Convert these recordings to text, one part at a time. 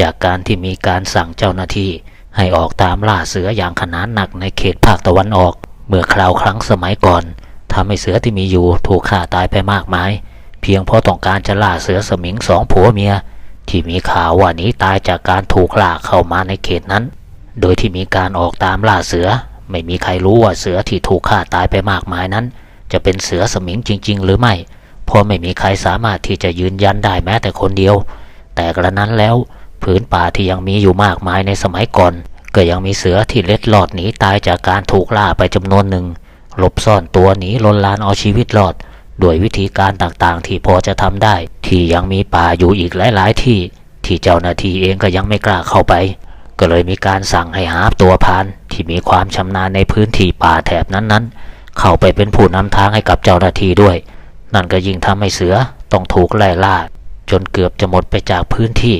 จากการที่มีการสั่งเจ้าหน้าที่ ให้ออกตามล่าเสืออย่างขนานหนักในเขตภาคตะวันออก เมื่อคราวครั้งสมัยก่อนทำให้เสือที่มีอยู่ถูกฆ่าตายไปมากมาย เพียงเพราะต้องการจะล่าเสือสมิงสองผัวเมีย ที่มีข่าวว่าหนีตายจากการถูกล่าเข้ามาในเขตนั้น โดยที่มีการออกตามล่าเสือ ไม่มีใครรู้ว่าเสือที่ถูกฆ่าตายไปมากมายนั้น จะเป็นเสือสมิงจริง ๆ หรือไม่เพราะไม่มีใครสามารถที่จะยืนยันได้แม้แต่คนเดียว แต่กระนั้นแล้ว ผืนป่าที่ยังมีอยู่มากมายในสมัยก่อน ก็ยังมีเสือที่เล็ดลอดหนีตายจากการถูกล่าไปจำนวนหนึ่ง หลบซ่อนตัวหนีลนลานเอาชีวิตรอดโดยวิธีการต่างๆ ที่พอจะทำได้ ที่ยังมีป่าอยู่อีกหลาย ๆ ที่ ที่เจ้าหน้าที่เองก็ยังไม่กล้าเข้าไป ก็เลยมีการสั่งให้หาตัวพานที่มีความชำนาญในพื้นที่ป่าแถบนั้นๆ เข้าไปเป็นผู้นำทางให้กับเจ้าหน้าที่ด้วย นั่นก็ยิ่งทำให้เสือต้องถูกไล่ล่าจนเกือบจะหมดไปจากพื้นที่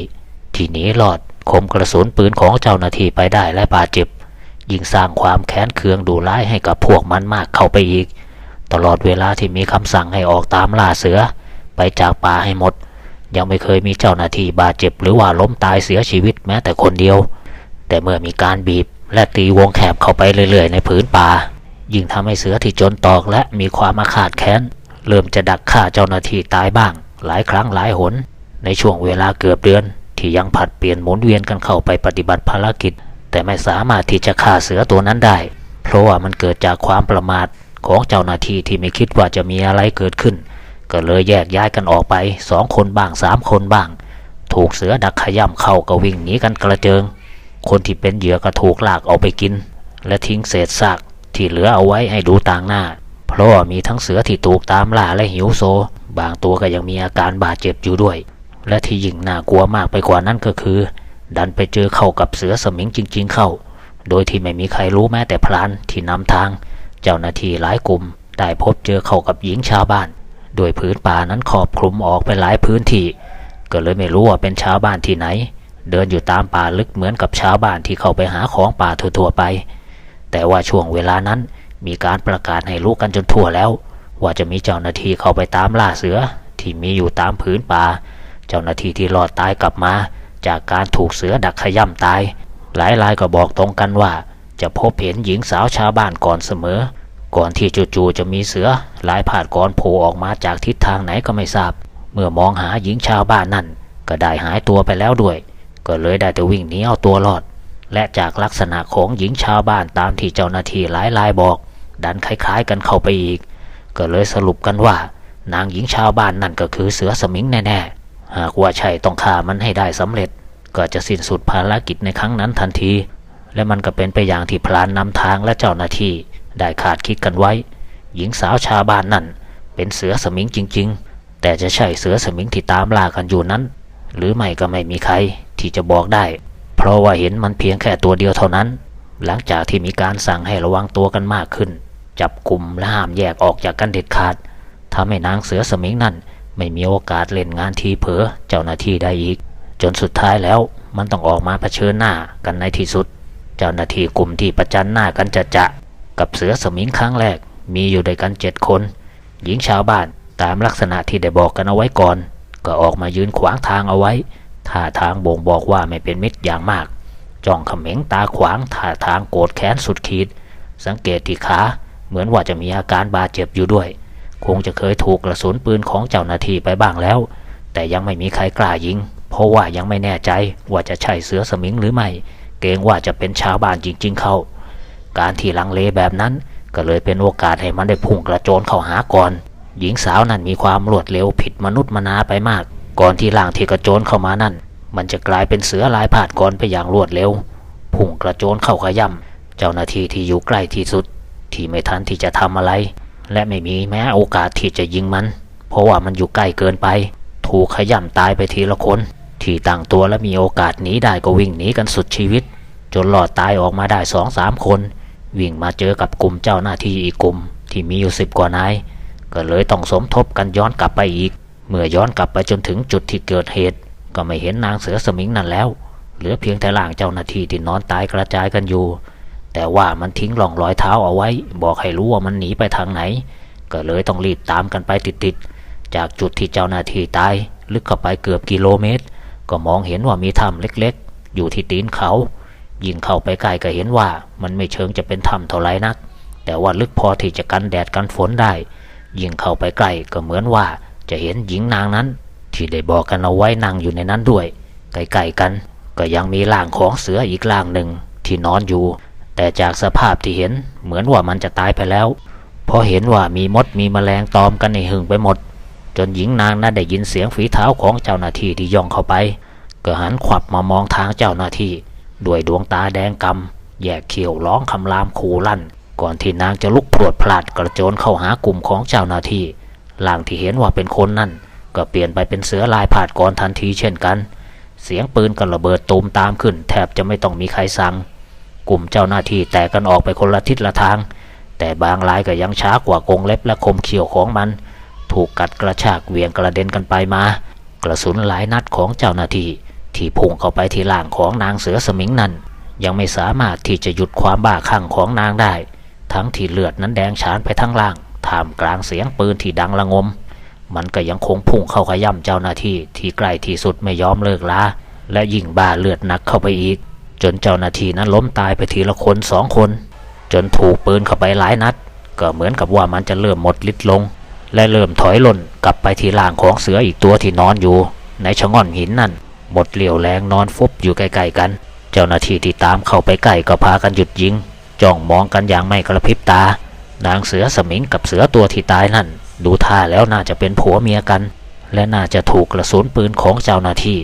ที่หนีรอดคมกระสุนปืนของเจ้าหน้าที่ไปได้และบาดเจ็บ ยิ่งสร้างความแค้นเคืองดูร้ายให้กับพวกมันมากเข้าไปอีก ตลอดเวลาที่มีคำสั่งให้ออกตามล่าเสือ ไปจากป่าให้หมด ยังไม่เคยมีเจ้าหน้าที่บาดเจ็บหรือว่าล้มตายเสียชีวิตแม้แต่คนเดียว แต่เมื่อมีการบีบและตีวงแคบเข้าไปเรื่อยๆ ในผืนป่า ยิ่งทำให้เสือที่จนตอกและมีความอาฆาตแค้นเริ่มจะดักฆ่าเจ้าหน้าที่ตายบ้าง หลายครั้งหลายหน ในช่วงเวลาเกือบเดือน ที่ยังผัดเปลี่ยนหมุนเวียนกันเข้าไปปฏิบัติภารกิจ แต่ไม่สามารถที่จะฆ่าเสือตัวนั้นได้ เพราะว่ามันเกิดจากความประมาทของเจ้าหน้าที่ที่ไม่คิดว่าจะมีอะไรเกิดขึ้น ก็เลยแยกย้ายกันออกไปสองคนบ้างสามคนบ้าง ถูกเสือดักขย่ำเข้าก็วิ่งหนีกันกระเจิง คนที่เป็นเหยื่อก็ถูกลากเอาไปกิน และทิ้งเศษซากที่เหลือเอาไว้ให้ดูต่างหน้า เพราะมีทั้งเสือที่ถูกตามล่าและหิวโซ บางตัวก็ยังมีอาการบาดเจ็บอยู่ด้วย และที่ยิ่งน่ากลัวมากไปกว่านั้นก็คือ ดันไปเจอเข้ากับเสือสมิงจริง ๆ เข้า โดยที่ไม่มีใครรู้แม้แต่พรานที่นำทาง เจ้าหน้าที่หลายกลุ่ม ได้พบเจอเข้ากับหญิงชาวบ้าน โดยพื้นป่านั้นครอบคลุมออกไปหลายพื้นที่ก็เลยไม่รู้ว่าเป็นชาวบ้านที่ไหน เดินอยู่ตามป่าลึกเหมือนกับชาวบ้านที่เข้าไปหาของป่าทั่วๆไป แต่ว่าช่วงเวลานั้นมีการประกาศให้รู้กันจนทั่วแล้ว ว่าจะมีเจ้าหน้าที่เข้าไปตามล่าเสือที่มีอยู่ตามพื้นป่า จ้าหน้าที่ที่รอดตายกลับมา จากการถูกเสือดักขย่ำตาย หลายรายก็บอกตรงกันว่า จะพบเห็นหญิงสาวชาวบ้านก่อนเสมอ ก่อนที่จู่ๆจะมีเสือหลายผาดก่อนโผล่ออกมาจากทิศทางไหนก็ไม่ทราบ เมื่อมองหาหญิงชาวบ้านนั่น ก็ได้หายตัวไปแล้วด้วย ก็เลยได้แต่วิ่งหนีเอาตัวรอด และจากลักษณะของหญิงชาวบ้านตามที่เจ้าหน้าที่หลายรายบอก ดันคล้าย ๆ กันเข้าไปอีก ก็เลยสรุปกันว่า นางหญิงชาวบ้านนั่นก็คือเสือสมิงแน่ๆ หากว่าใช่ต้องฆ่ามันให้ได้สำเร็จ ก็จะสิ้นสุดภารกิจในครั้งนั้นทันที และมันก็เป็นไปอย่างที่พลานนำทางและเจ้าหน้าที่ได้ขาดคิดกันไว้ หญิงสาวชาวบ้านนั่น เป็นเสือสมิงจริง ๆ แต่จะใช่เสือสมิงที่ตามล่ากันอยู่นั้น หรือไม่ก็ไม่มีใครที่จะบอกได้ เพราะว่าเห็นมันเพียงแค่ตัวเดียวเท่านั้น หลังจากที่มีการสั่งให้ระวังตัวกันมากขึ้น จับกลุ่มและห้ามแยกออกจากกันเด็ดขาดทำให้นางเสือสมิงนั่น ไม่มีโอกาสเล่นงานทีเผลอเจ้าหน้าที่ได้อีก จนสุดท้ายแล้วมันต้องออกมาเผชิญหน้ากันในที่สุด เจ้าหน้าที่กลุ่มที่ประจันหน้ากันจะจะกับเสือสมิงครั้งแรก มีอยู่ด้วยกันเจ็ดคน หญิงชาวบ้านตามลักษณะที่ได้บอกกันเอาไว้ก่อน ก็ออกมายืนขวางทางเอาไว้ท่าทางบ่งบอกว่าไม่เป็นมิตรอย่างมากจ้องเขม็งตาขวางท่าทางโกรธแค้นสุดขีด สังเกตที่ขาเหมือนว่าจะมีอาการบาดเจ็บอยู่ด้วย คงจะเคยถูกกระสุนปืนของเจ้าหน้าที่ไปบ้างแล้ว แต่ยังไม่มีใครกล้ายิง เพราะว่ายังไม่แน่ใจว่าจะใช่เสือสมิงหรือไม่ เกรงว่าจะเป็นชาวบ้านจริง ๆ เข้า การที่ลังเลแบบนั้น ก็เลยเป็นโอกาสให้มันได้พุ่งกระโจนเข้าหาก่อน หญิงสาวนั้นมีความรวดเร็วผิดมนุษย์มนาไปมาก ก่อนที่ล่างที่กระโจนเข้ามานั่น มันจะกลายเป็นเสือลายผาดก่อนไปอย่างรวดเร็ว พุ่งกระโจนเข้าขย่ำเจ้าหน้าที่ที่อยู่ใกล้ที่สุด ที่ไม่ทันที่จะทำอะไร และไม่มีแม้โอกาสที่จะยิงมัน เพราะว่ามันอยู่ใกล้เกินไป ถูกขย่ำตายไปทีละคน ที่ต่างตัวและมีโอกาสหนีได้ก็วิ่งหนีกันสุดชีวิต จนหลอดตายออกมาได้สองสามคน วิ่งมาเจอกับกลุ่มเจ้าหน้าที่อีกกลุ่ม ที่มีอยู่สิบกว่านายก็เลยต้องสมทบกันย้อนกลับไปอีก เมื่อย้อนกลับไปจนถึงจุดที่เกิดเหตุ ก็ไม่เห็นนางเสือสมิงนั่นแล้ว เหลือเพียงแต่ร่างเจ้าหน้าที่ที่นอนตายกระจายกันอยู่ แต่ว่ามันทิ้งร่องรอยเท้าเอาไว้ บอกให้รู้ว่ามันหนีไปทางไหน ก็เลยต้องรีบตามกันไปติดๆ จากจุดที่เจ้าหน้าที่ตาย ลึกเข้าไปเกือบกิโลเมตร ก็มองเห็นว่ามีถ้ำเล็กๆ อยู่ที่ตีนเขา ยิ่งเข้าไปใกล้ก็เห็นว่ามันไม่เชิงจะเป็นถ้ำเท่าไรนัก แต่ว่าลึกพอที่จะกันแดดกันฝนได้ ยิ่งเข้าไปใกล้ก็เหมือนว่าจะเห็นหญิงนางนั้น ที่ได้บอกกันเอาไว้นั่งอยู่ในนั้นด้วยใกล้ๆกัน ก็ยังมีร่างของเสืออีกร่างหนึ่งที่นอนอยู่ แต่จากสภาพที่เห็นเหมือนว่ามันจะตายไปแล้วเพราะเห็นว่ามีมดมีแมลงตอมกันในหึงไปหมด จนหญิงนางนั้นได้ยินเสียงฝีเท้าของเจ้าหน้าที่ที่ย่องเข้าไป ก็หันขวับมามองทางเจ้าหน้าที่ ด้วยดวงตาแดงกำแยกเขียวร้องคำรามขู่ลั่น ก่อนที่นางจะลุกพรวดพลาดกระโจนเข้าหากลุ่มของเจ้าหน้าที่ล่างที่เห็นว่าเป็นคนนั่น ก็เปลี่ยนไปเป็นเสือลายผาดก่อนทันทีเช่นกัน เสียงปืนก็ระเบิดตูมตามขึ้น แทบจะไม่ต้องมีใครสั่ง กลุ่มเจ้าหน้าที่แตกกันออกไปคนละทิศละทาง แต่บางรายก็ยังช้ากว่ากงเล็บและคมเขียวของมัน ถูกกัดกระชากเวียงกระเด็นกันไปมา กระสุนหลายนัดของเจ้าหน้าที่ที่พุ่งเข้าไปที่ล่างของนางเสือสมิงนั้น ยังไม่สามารถที่จะหยุดความบ้าคลั่งของนางได้ ทั้งที่เลือดนั้นแดงฉานไปทั้งล่างท่ามกลางเสียงปืนที่ดังระงม มันก็ยังคงพุ่งเข้าขย่ำเจ้าหน้าที่ที่ใกล้ที่สุดไม่ยอมเลิกลาและยิ่งบ้าเลือดหนักเข้าไปอีก จนเจ้าหน้าที่นั้นล้มตายไปทีละคนสองคน จนถูกปืนเข้าไปหลายนัด ก็เหมือนกับว่ามันจะเริ่มหมดฤทธิ์ลง และเริ่มถอยหล่นกลับไปที่ล่างของเสืออีกตัวที่นอนอยู่ ในชะง่อนหินนั่น หมดเหลี่ยวแรงนอนฟุบอยู่ใกล้ๆกัน เจ้าหน้าที่ที่ตามเข้าไปใกล้ก็พากันหยุดยิงจ้องมองกันอย่างไม่กระพริบตา นางเสือสมิงกับเสือตัวที่ตายนั่น ดูท่าแล้วน่าจะเป็นผัวเมียกัน และน่าจะถูกกระสุนปืนของเจ้าหน้าที่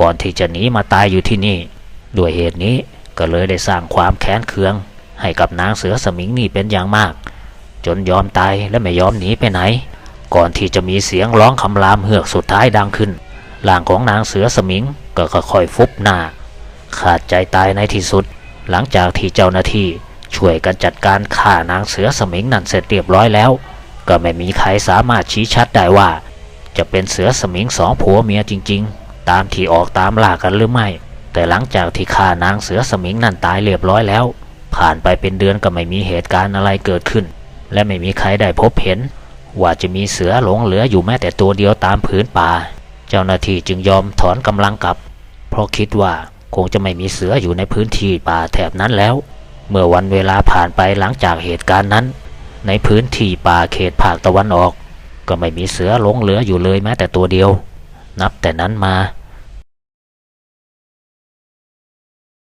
ก่อนที่จะหนีมาตายอยู่ที่นี่ ด้วยเหตุนี้ก็เลยได้สร้างความแค้นเคือง ให้กับนางเสือสมิงนี่เป็นอย่างมาก จนยอมตายและไม่ยอมหนีไปไหน ก่อนที่จะมีเสียงร้องคำรามเฮือกสุดท้ายดังขึ้นร่างของนางเสือสมิงก็ค่อยๆฟุบหน้า ขาดใจตายในที่สุด หลังจากที่เจ้าหน้าที่ช่วยกันจัดการฆ่านางเสือสมิงนั่นเสร็จเรียบร้อยแล้ว ก็ไม่มีใครสามารถชี้ชัดได้ว่า จะเป็นเสือสมิงสองผัวเมียจริง ๆ ตามที่ออกตามล่ากันหรือไม่ แต่หลังจากที่ฆ่านางเสือสมิงนั่นตายเรียบร้อยแล้ว ผ่านไปเป็นเดือนก็ไม่มีเหตุการณ์อะไรเกิดขึ้น และไม่มีใครได้พบเห็น ว่าจะมีเสือหลงเหลืออยู่แม้แต่ตัวเดียวตามผืนป่า เจ้าหน้าที่จึงยอมถอนกำลังกลับ เพราะคิดว่าคงจะไม่มีเสืออยู่ในพื้นที่ป่าแถบนั้นแล้ว เมื่อวันเวลาผ่านไปหลังจากเหตุการณ์นั้น ในพื้นที่ป่าเขตภาคตะวันออก ก็ไม่มีเสือหลงเหลืออยู่เลยแม้แต่ตัวเดียว นับแต่นั้นมา